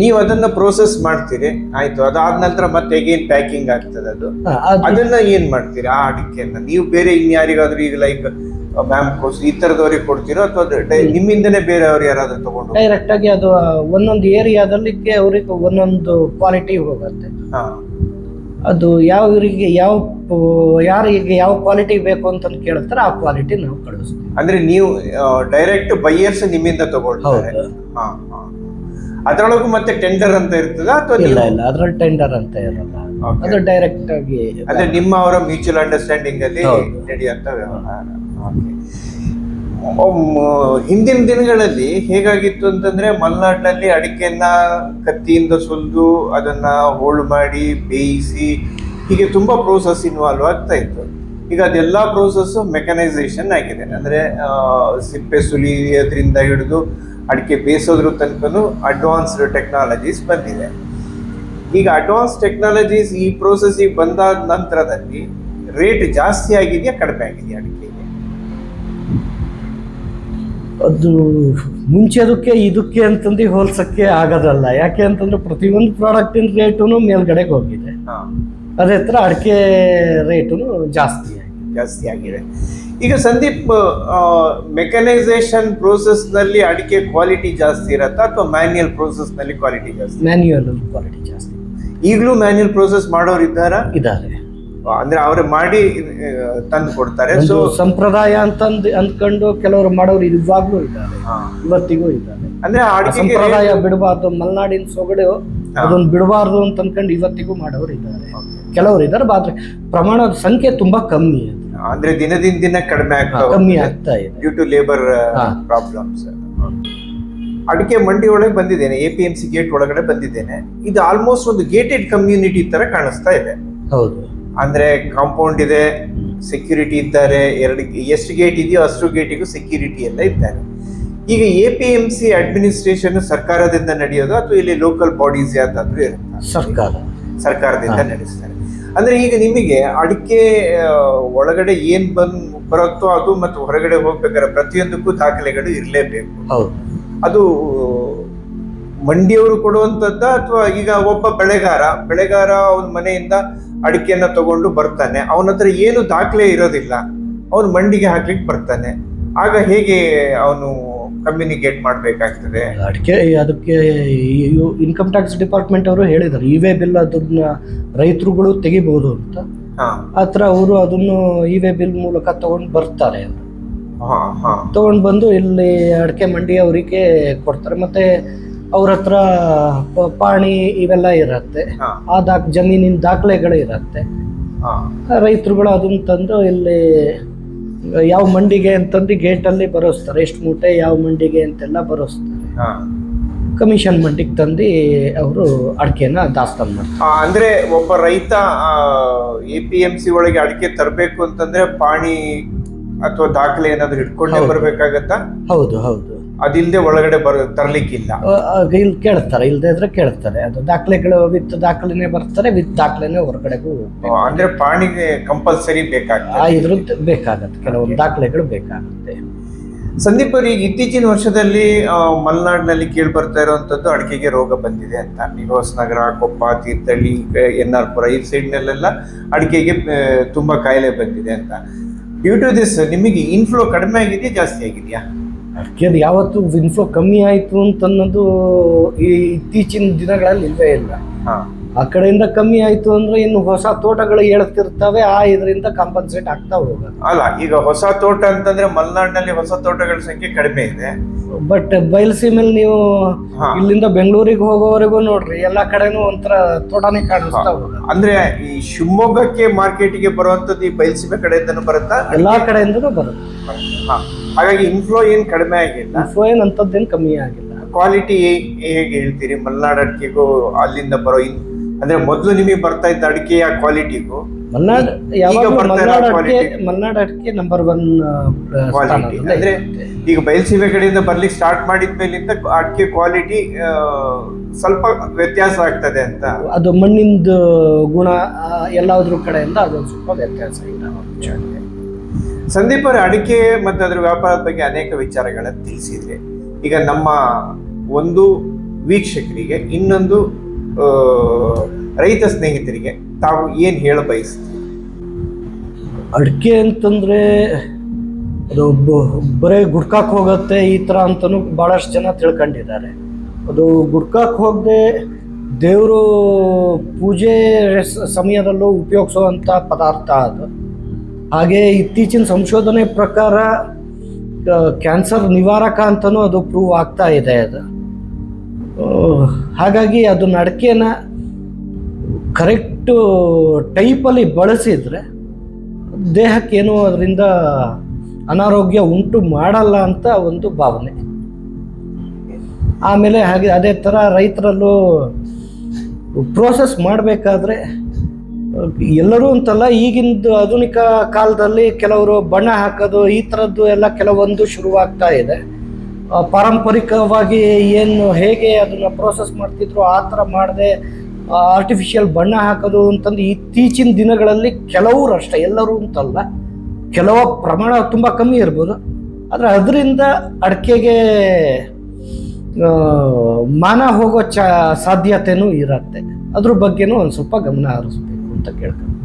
ನೀವು ಅದನ್ನ ಪ್ರೋಸೆಸ್ ಮಾಡ್ತೀರಿ ಆಯ್ತು ಅದಾದ ನಂತರ ಮತ್ತೆ ಅಗೇನ್ ಪ್ಯಾಕಿಂಗ್ ಆಗ್ತದೆ ಅದು. ಅದನ್ನ ಏನ್ ಮಾಡ್ತೀರಿ ಆ ಅಡಿಕೆಯನ್ನ? ನೀವು ಬೇರೆ ಇನ್ಯಾರಿಗಾದ್ರೂ ಈಗ ಲೈಕ್ ಮ್ಯಾಮ್ ಕೋಸ್ ಈ ತರದವ್ರಿಗೆ ಕೊಡ್ತೀರೋ ಅಥವಾ ನಿಮ್ಮಿಂದನೇ ಬೇರೆಯವ್ರು ಯಾರಾದ್ರೂ ತಗೊಂಡು ಡೈರೆಕ್ಟ್ ಆಗಿ ಅದು ಒಂದೊಂದು ಏರಿಯಾದಲ್ಲಿ ಅವ್ರಿಗೆ ಒಂದೊಂದು ಕ್ವಾಲಿಟಿ ಹೋಗುತ್ತೆ. ಹಾ. ಅದು ಯಾವ ಇವರಿಗೆ ಯಾವ ಯಾರಿಗೆ ಯಾವ ಕ್ವಾಲಿಟಿ ಬೇಕು ಅಂತ ಕೇಳ್ತಾರೆ ಆ ಕ್ವಾಲಿಟಿ ನಾವು ಕಳಿಸ್ತೀವಿ. ಅಂದ್ರೆ ನೀವು ಡೈರೆಕ್ಟ್ ಬೈಯರ್ಸ್ ನಿಮ್ಮಿಂದ ತಗೊಳ್ತಾರೆ. ಅದರೊಳಗು ಮತ್ತೆ ಟೆಂಡರ್ ಅಂತ ಇರ್ತದ ಅಥವಾ ಇಲ್ಲ ಇಲ್ಲ ಅದ್ರಲ್ಲಿ ಟೆಂಡರ್ ಅಂತ ಇರಲ್ಲ. ಅದು ಡೈರೆಕ್ಟ್ ಆಗಿ ಅಂದ್ರೆ ನಿಮ್ಮ ಅವರ ಮ್ಯೂಚುವಲ್ ಅಂಡರ್ಸ್ಟ್ಯಾಂಡಿಂಗ್ ಅಲ್ಲಿ. ನಡೆಯುವಂತ ವ್ಯವಹಾರ. ಹಿಂದಿನ ದಿನಗಳಲ್ಲಿ ಹೇಗಾಗಿತ್ತು ಅಂತಂದ್ರೆ ಮಲೆನಾಡಿನಲ್ಲಿ ಅಡಿಕೆಯನ್ನ ಕತ್ತಿಯಿಂದ ಸುಲಿದು ಅದನ್ನ ಹೋಳು ಮಾಡಿ ಬೇಯಿಸಿ ಹೀಗೆ ತುಂಬಾ ಪ್ರೋಸೆಸ್ ಇನ್ವಾಲ್ವ್ ಆಗ್ತಾ ಇತ್ತು. ಈಗ ಅದೆಲ್ಲ ಪ್ರೋಸೆಸ್ ಮೆಕನೈಸೇಷನ್ ಆಗಿದೆ. ಅಂದ್ರೆ ಸಿಪ್ಪೆ ಸುಲಿಯೋದ್ರಿಂದ ಹಿಡಿದು ಅಡಿಕೆ ಬೇಯಿಸೋದ್ರ ತನಕನೂ ಅಡ್ವಾನ್ಸ್ಡ್ ಟೆಕ್ನಾಲಜೀಸ್ ಬಂದಿದೆ. ಈಗ ಅಡ್ವಾನ್ಸ್ ಟೆಕ್ನಾಲಜೀಸ್ ಈ ಪ್ರೋಸೆಸ್ಸಿಗೆ ಬಂದಾದ ನಂತರದಲ್ಲಿ ರೇಟ್ ಜಾಸ್ತಿ ಆಗಿದೆಯಾ ಕಡಿಮೆ ಆಗಿದೆಯಾ ಅಡಿಕೆಗೆ? ಅದು ಮುಂಚೆದಕ್ಕೆ ಇದಕ್ಕೆ ಅಂತಂದು ಹೋಲ್ಸಕ್ಕೆ ಆಗೋದಲ್ಲ. ಯಾಕೆ ಅಂತಂದ್ರೆ ಪ್ರತಿಯೊಂದು ಪ್ರಾಡಕ್ಟಿನ ರೇಟು ಮೇಲ್ಗಡೆಗೆ ಹೋಗಿದೆ. ಅದೇ ಥರ ಅಡಿಕೆ ರೇಟು ಜಾಸ್ತಿ ಜಾಸ್ತಿ ಆಗಿದೆ. ಈಗ ಸಂದೀಪ್ ಮೆಕನೈಸೇಷನ್ ಪ್ರೋಸೆಸ್ನಲ್ಲಿ ಅಡಿಕೆ ಕ್ವಾಲಿಟಿ ಜಾಸ್ತಿ ಇರತ್ತಾ ಅಥವಾ ಮ್ಯಾನ್ಯಲ್ ಪ್ರೋಸೆಸ್ನಲ್ಲಿ ಕ್ವಾಲಿಟಿ ಜಾಸ್ತಿ ಮ್ಯಾನ್ಯುಯಲ್ ಕ್ವಾಲಿಟಿ ಜಾಸ್ತಿ. ಈಗಲೂ ಮ್ಯಾನ್ಯಲ್ ಪ್ರೋಸೆಸ್ ಮಾಡೋರು ಇದ್ದಾರಾ ಇದ್ದಾರೆ. ಅಂದ್ರೆ ಅವ್ರು ಮಾಡಿ ತಂದು ಕೊಡ್ತಾರೆ. ಸೊ ಸಂಪ್ರದಾಯ ಅಂತಂದು ಅಂದ್ಕೊಂಡು ಕೆಲವರು ಮಾಡೋರು ಇವಾಗ್ಲೂ ಇದ್ದಾರೆ. ಇವತ್ತಿಗೂ ಇದ್ದಾರೆ. ಅಂದ್ರೆ ಸಂಪ್ರದಾಯ ಬಿಡಬಾರ್ದು ಮಲೆನಾಡಿನ ಸೊಗಡು ಅದೊಂದು ಬಿಡಬಾರ್ದು ಅಂತ ಅನ್ಕೊಂಡು ಇವತ್ತಿಗೂ ಮಾಡೋರು ಇದ್ದಾರೆ. ಕೆಲವರು ಇದ್ದಾರೆ ಆದ್ರೆ ಪ್ರಮಾಣದ ಸಂಖ್ಯೆ ತುಂಬಾ ಕಮ್ಮಿ ಅದು ಅಂದ್ರೆ ದಿನದಿಂದ ದಿನ ಕಡಿಮೆ ಆಗ್ತಾ ಕಮ್ಮಿ ಆಗ್ತಾ ಇದೆ. Due to labour. ಪ್ರಾಬ್ಲಮ್ಸ್ ಅಡಿಕೆ ಮಂಡಿ ಒಳಗೆ ಬಂದಿದ್ದೇನೆ A P M C gate ಒಳಗಡೆ ಬಂದಿದ್ದೇನೆ. ಇದು ಆಲ್ಮೋಸ್ಟ್ ಒಂದು ಗೇಟೆಡ್ ಕಮ್ಯುನಿಟಿ ತರ ಕಾಣಿಸ್ತಾ ಇದೆ. ಹೌದು. ಅಂದ್ರೆ ಕಾಂಪೌಂಡ್ ಇದೆ ಸೆಕ್ಯೂರಿಟಿ ಇದ್ದಾರೆ ಎರಡು ಎಷ್ಟು ಗೇಟ್ ಇದೆಯೋ ಅಷ್ಟು ಗೇಟಿಗೂ ಸೆಕ್ಯೂರಿಟಿ ಎಲ್ಲ ಇದ್ದಾರೆ. ಈಗ A P M C administration ಸರ್ಕಾರದಿಂದ ನಡೆಯೋದು ಅಥವಾ ಇಲ್ಲಿ ಲೋಕಲ್ ಬಾಡೀಸ್ ಯಾವ್ದಾದ್ರು ಇರುತ್ತೆ? ಸರ್ಕಾರ. ಸರ್ಕಾರದಿಂದ. ನಡೆಸ್ತಾರೆ. ಅಂದ್ರೆ ಈಗ ನಿಮಗೆ ಅಡಿಕೆ ಒಳಗಡೆ ಏನ್ ಬಂದ್ ಬರುತ್ತೋ ಅದು ಮತ್ತು ಹೊರಗಡೆ ಹೋಗ್ಬೇಕಾದ್ರೆ ಪ್ರತಿಯೊಂದಕ್ಕೂ ದಾಖಲೆಗಳು ಇರಲೇಬೇಕು. ಅದು ಮಂಡಿಯವರು ಕೊಡುವಂತದ್ದ ಅಥವಾ ಈಗ ಒಬ್ಬ ಬೆಳೆಗಾರ ಬೆಳೆಗಾರ ಅವನ ಮನೆಯಿಂದ ಅಡಿಕೆಯನ್ನ ತಗೊಂಡು ಬರ್ತಾನೆ. ಅವನ ಹತ್ರ ಏನು ದಾಖಲೆ ಇರೋದಿಲ್ಲ. ಅವನು ಮಂಡಿಗೆ ಹಾಕ್ಲಿಕ್ಕೆ ಬರ್ತಾನೆ. ಆಗ ಹೇಗೆ ಅವನು ಕಮ್ಯುನಿಕೇಟ್ ಮಾಡಬೇಕಾಗ್ತದೆ? ಅಡಿಕೆ ಅದಕ್ಕೆ ಇನ್ಕಮ್ ಟ್ಯಾಕ್ಸ್ ಡಿಪಾರ್ಟ್ಮೆಂಟ್ ಅವರು ಹೇಳಿದ್ದಾರೆ. ಇ ವೇ ಬಿಲ್ ಅದನ್ನ ರೈತರುಗಳು ತೆಗಿಬಹುದು ಅಂತ. ಆತರ ಆ ಥರ ಅವರು ಅದನ್ನು ಇ ವೇ ಬಿಲ್ ಮೂಲಕ ತಗೊಂಡು ಬರ್ತಾರೆ ಅವರು. ಹಾ ಹಾ. ತಗೊಂಡು ಬಂದು ಇಲ್ಲಿ ಅಡಿಕೆ ಮಂಡಿ ಅವರಿಗೆ ಕೊಡ್ತಾರೆ. ಮತ್ತೆ ಅವ್ರ ಹತ್ರ ಪ- ಪಾಣಿ ಇವೆಲ್ಲ ಇರತ್ತೆ. ಹಾ. ಆ ದಾಖ ಜಮೀನಿನ ದಾಖಲೆಗಳು ಇರತ್ತೆ. ಹಾ. ರೈತರುಗಳು ಅದನ್ನ ತಂದು ಇಲ್ಲಿ ಯಾವ ಮಂಡಿಗೆ ಅಂತಂದು ಗೇಟಲ್ಲಿ ಬರೋಸ್ತಾರೆ. ಎಷ್ಟು ಮೂಟೆ ಯಾವ ಮಂಡಿಗೆ ಅಂತೆಲ್ಲ ಬರೋಸ್ತಾರೆ. ಹಾ. ಕಮಿಷನ್ ಮಂಡಿಗೆ ತಂದು ಅವರು ಅಡಿಕೆನ ದಾಸ್ತಾನು ಮಾಡ್ತಾರೆ. ಆ, ಅಂದ್ರೆ ಒಬ್ಬ ರೈತ ಎ ಪಿ ಎಂ ಸಿ ಒಳಗೆ ಅಡಿಕೆ ತರಬೇಕು ಅಂತಂದ್ರೆ ಪಾಣಿ ಅಥವಾ ದಾಖಲೆ ಏನಾದ್ರು ಇಟ್ಕೊಂಡೇ ಹೌದು. ಬರ್ಬೇಕಾಗತ್ತಾ? ಹೌದು ಹೌದು. ಅದಿಲ್ದೆ ಒಳಗಡೆ ಬರ ತರಲಿಕ್ಕಿಲ್ಲ. ಇಲ್ಲಿ ಕೇಳ್ತಾರೆ ಇಲ್ಲದೆ ಇದ್ರೆ ಕೇಳ್ತಾರೆ. ಅದು ದಾಖಲೆಗಳು ವಿತ್ ದಾಖಲೆನೇ ಬರ್ತಾರೆ ವಿತ್ ದಾಖಲೆನೇ ಹೊರಗಡೆಗೂ ಅಂದ್ರೆ ಪಾಣಿಗೆ ಕಂಪಲ್ಸರಿ ಆ ಬೇಕಾಗ್ತದೆ ಇದ್ರದ್ದು ಬೇಕಾಗತ್ತೆ ಕೆಲವೊಂದು ದಾಖಲೆಗಳು ಬೇಕಾಗುತ್ತೆ. ಸಂದೀಪ್ ಅವರು ಈಗ ಇತ್ತೀಚಿನ ವರ್ಷದಲ್ಲಿ ಮಲೆನಾಡಿನಲ್ಲಿ ಕೇಳಿ ಬರ್ತಾ ಇರುವಂತದ್ದು ಅಡಿಕೆಗೆ ರೋಗ ಬಂದಿದೆ ಅಂತ. ಈಗ ನಗರ ಕೊಪ್ಪ ತೀರ್ಥಹಳ್ಳಿ ಎನ್ ಆರ್ ಪುರ ಈ ಸೈಡ್ನಲ್ಲೆಲ್ಲ ಅಡಿಕೆಗೆ ತುಂಬಾ ಕಾಯಿಲೆ ಬಂದಿದೆ ಅಂತ. ಡ್ಯೂ ಟು ದಿಸ್ ನಿಮಗೆ ಇನ್ಫ್ಲೋ ಕಡಿಮೆ ಆಗಿದೆಯಾ ಜಾಸ್ತಿ ಆಗಿದೆಯಾ? ಅಡಿಕೆದು ಯಾವತ್ತು ಇನ್ಫ್ಲೋ ಕಮ್ಮಿ ಆಯಿತು ಅಂತನ್ನೋದು ಈ ಇತ್ತೀಚಿನ ದಿನಗಳಲ್ಲಿ ಇಲ್ಲವೇ ಇಲ್ಲ. ಹಾ. ಆ ಕಡೆಯಿಂದ ಕಮ್ಮಿ ಆಯಿತು ಅಂದ್ರೆ ಇನ್ನು ಹೊಸ ತೋಟಗಳು ಹೇಳ್ತಿರ್ತವೆ ಆ ಇದರಿಂದ ಕಾಂಪನ್ಸೇಟ್ ಆಗ್ತಾ ಹೋಗೋದು. ಅಲ್ಲ ಈಗ ಹೊಸ ತೋಟ ಅಂತಂದ್ರೆ ಮಲೆನಾಡಿನಲ್ಲಿ ಹೊಸ ತೋಟಗಳ ಸಂಖ್ಯೆ ಕಡಿಮೆ ಇದೆ. ಬಟ್ ಬಯಲುಸೀಮೆಯಲ್ಲಿ ನೀವು ಇಲ್ಲಿಂದ ಬೆಂಗಳೂರಿಗೆ ಹೋಗೋವರೆಗೂ ನೋಡ್ರಿ ಎಲ್ಲಾ ಕಡೆನೂ ಒಂಥರ ತೋಟನೇ ಕಾಣಿಸ್ತಾ ಹೋಗೋದು. ಅಂದ್ರೆ ಈ ಶಿವಮೊಗ್ಗಕ್ಕೆ ಮಾರ್ಕೆಟ್ಗೆ ಬರುವಂತದ್ದು ಈ ಬಯಲುಸೀಮೆ ಕಡೆಯಿಂದನೂ ಬರುತ್ತಾ? ಎಲ್ಲಾ ಕಡೆಯಿಂದ ಬರುತ್ತೆ. ಹಾಗಾಗಿ ಇನ್ಫ್ಲೋ ಏನ್ ಕಡಿಮೆ ಆಗಿಲ್ಲ? ಇನ್ಫ್ಲೋ ಏನು ಅಂಥದ್ದೇನು ಕಮ್ಮಿ ಆಗಿಲ್ಲ. ಕ್ವಾಲಿಟಿ ಹೇಗೆ ಹೇಳ್ತೀರಿ? ಮಲೆನಾಡು ಅಡಿಕೆಗೂ ಅಲ್ಲಿಂದ ಬರೋ ಇನ್ ಅಂದ್ರೆ ಮೊದಲು ನಿಮಗೆ ಬರ್ತಾ ಇದ್ದ ಅಡಿಕೆಯ ಕ್ವಾಲಿಟಿಗೂ ಮಲ್ನಾಡ್ ಯಾವಾಗ ಮಲ್ನಾಡ್ ಅಡಿಕೆ quality. ಮಲ್ನಾಡ್ ಅಡಿಕೆ ನಂಬರ್ ಒನ್ ಕ್ವಾಲಿಟಿ ಅಂದ್ರೆ ಈಗ ಬಯಲುಸೀಮೆ ಕಡೆಯಿಂದ ಬರ್ಲಿಕ್ಕೆ ಸ್ಟಾರ್ಟ್ ಮಾಡಿದ ಮೇಲಿಂದ ಅಡಿಕೆ ಕ್ವಾಲಿಟಿ ಸ್ವಲ್ಪ ವ್ಯತ್ಯಾಸ ಆಗ್ತದೆ ಅಂತ. ಅದು ಮಣ್ಣಿಂದ ಗುಣ ಎಲ್ಲಾದ್ರೂ ಕಡೆಯಿಂದ ಅದೊಂದು ಸ್ವಲ್ಪ ವ್ಯತ್ಯಾಸ ಇದೆ. ಸಂದೀಪ್ ಅವರ ಅಡಿಕೆ ಮತ್ತು ಅದರ ವ್ಯಾಪಾರದ ಬಗ್ಗೆ ಅನೇಕ ವಿಚಾರಗಳನ್ನು ತಿಳಿಸಿದ್ರೆ. ಈಗ ನಮ್ಮ ಒಂದು ವೀಕ್ಷಕರಿಗೆ ಇನ್ನೊಂದು ರೈತ ಸ್ನೇಹಿತರಿಗೆ ತಾವು ಏನು ಹೇಳ ಬಯಸ್ತೀರಿ? ಅಡಿಕೆ ಅಂತಂದ್ರೆ ಅದು ಬರೀ ಬರೇ ಗುಡ್ಕಾಕ್ ಹೋಗುತ್ತೆ ಈ ಥರ ಅಂತಲೂ ಭಾಳಷ್ಟು ಜನ ತಿಳ್ಕೊಂಡಿದ್ದಾರೆ. ಅದು ಗುಡ್ಕಾಕ್ ಹೋಗದೆ ದೇವರು ಪೂಜೆ ಸಮಯದಲ್ಲೂ ಉಪಯೋಗಿಸುವಂಥ ಪದಾರ್ಥ ಅದು. ಹಾಗೆ ಇತ್ತೀಚಿನ ಸಂಶೋಧನೆ ಪ್ರಕಾರ ಕ್ಯಾನ್ಸರ್ ನಿವಾರಕ ಅಂತಲೂ ಅದು ಪ್ರೂವ್ ಆಗ್ತಾ ಇದೆ ಅದು. ಹಾಗಾಗಿ ಅದನ್ನ ಅಡಿಕೆನ ಕರೆಕ್ಟು ಟೈಪಲ್ಲಿ ಬಳಸಿದರೆ ದೇಹಕ್ಕೇನು ಅದರಿಂದ ಅನಾರೋಗ್ಯ ಉಂಟು ಮಾಡಲ್ಲ ಅಂತ ಒಂದು ಭಾವನೆ. ಆಮೇಲೆ ಹಾಗೆ ಅದೇ ಥರ ರೈತರಲ್ಲೂ ಪ್ರೋಸೆಸ್ ಮಾಡಬೇಕಾದ್ರೆ ಎಲ್ಲರೂ ಅಂತಲ್ಲ ಈಗಿಂದು ಆಧುನಿಕ ಕಾಲದಲ್ಲಿ ಕೆಲವರು ಬಣ್ಣ ಹಾಕೋದು ಈ ಥರದ್ದು ಎಲ್ಲ ಕೆಲವೊಂದು ಶುರುವಾಗ್ತಾ ಇದೆ. ಪಾರಂಪರಿಕವಾಗಿ ಏನು ಹೇಗೆ ಅದನ್ನು ಪ್ರೋಸೆಸ್ ಮಾಡ್ತಿದ್ರು, ಆ ಥರ ಮಾಡದೆ ಆರ್ಟಿಫಿಷಿಯಲ್ ಬಣ್ಣ ಹಾಕೋದು ಅಂತಂದು ಇತ್ತೀಚಿನ ದಿನಗಳಲ್ಲಿ ಕೆಲವರು ಅಷ್ಟೇ, ಎಲ್ಲರೂ ಅಂತಲ್ಲ, ಕೆಲವ ಪ್ರಮಾಣ ತುಂಬ ಕಮ್ಮಿ ಇರ್ಬೋದು. ಆದರೆ ಅದರಿಂದ ಅಡಿಕೆಗೆ ಮಾನ ಹೋಗೋ ಚ, ಸಾಧ್ಯತೆನೂ ಇರತ್ತೆ. ಅದ್ರ ಬಗ್ಗೆನೂ ಒಂದು ಸ್ವಲ್ಪ ಗಮನ ಹರಿಸ್ಬೇಕು ಅಂತ ಕೇಳ್ಕೊಂಡು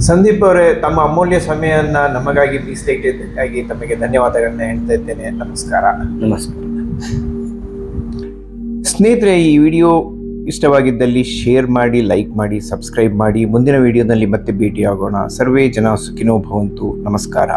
ಸಂದೀಪ್ ಅವರೇ ತಮ್ಮ ಅಮೂಲ್ಯ ಸಮಯವನ್ನು ನಮಗಾಗಿ ಮೀಸಲಿಟ್ಟಿದ್ದಕ್ಕಾಗಿ ತಮಗೆ ಧನ್ಯವಾದಗಳನ್ನ ಹೇಳ್ತಾ ಇದ್ದೇನೆ. ನಮಸ್ಕಾರ. ನಮಸ್ಕಾರ. ಸ್ನೇಹಿತರೆ ಈ ವಿಡಿಯೋ ಇಷ್ಟವಾಗಿದ್ದಲ್ಲಿ ಶೇರ್ ಮಾಡಿ ಲೈಕ್ ಮಾಡಿ ಸಬ್ಸ್ಕ್ರೈಬ್ ಮಾಡಿ. ಮುಂದಿನ ವಿಡಿಯೋದಲ್ಲಿ ಮತ್ತೆ ಭೇಟಿಯಾಗೋಣ. ಸರ್ವೇ ಜನ ಸುಖಿನೋ ಭವಂತು. ನಮಸ್ಕಾರ.